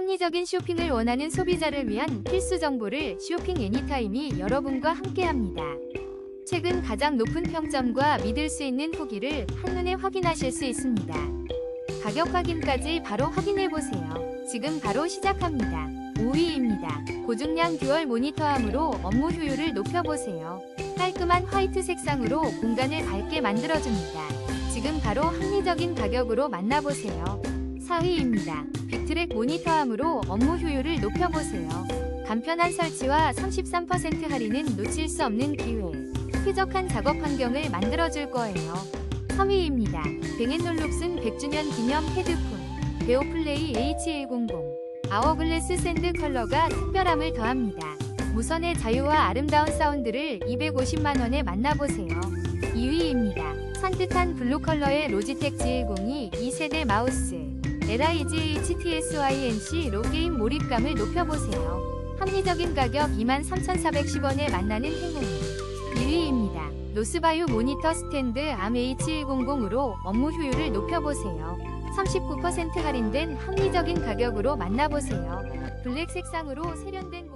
합리적인 쇼핑을 원하는 소비자를 위한 필수 정보를 쇼핑 애니타임이 여러분과 함께합니다. 최근 가장 높은 평점과 믿을 수 있는 후기를 한눈에 확인하실 수 있습니다. 가격 확인까지 바로 확인해 보세요. 지금 바로 시작합니다. 5위입니다. 고중량 듀얼 모니터함으로 업무 효율을 높여보세요. 깔끔한 화이트 색상으로 공간을 밝게 만들어줍니다. 지금 바로 합리적인 가격으로 만나보세요. 4위입니다. 빅트랙 모니터함으로 업무 효율을 높여보세요. 간편한 설치와 33% 할인은 놓칠 수 없는 기회. 쾌적한 작업 환경을 만들어줄 거예요. 3위입니다. 뱅앤놀룩슨 100주년 기념 헤드폰 베오플레이 H100 아워글래스 샌드 컬러가 특별함을 더합니다. 무선의 자유와 아름다운 사운드를 250만원에 만나보세요. 2위입니다. 산뜻한 블루 컬러의 로지텍 G10이 2세대 마우스 LIGHTSYNC로 게임 몰입감을 높여보세요. 합리적인 가격 23,410원에 만나는 행운 1위입니다. 노스바유 모니터 스탠드 암 H100으로 업무 효율을 높여보세요. 39% 할인된 합리적인 가격으로 만나보세요. 블랙 색상으로 세련된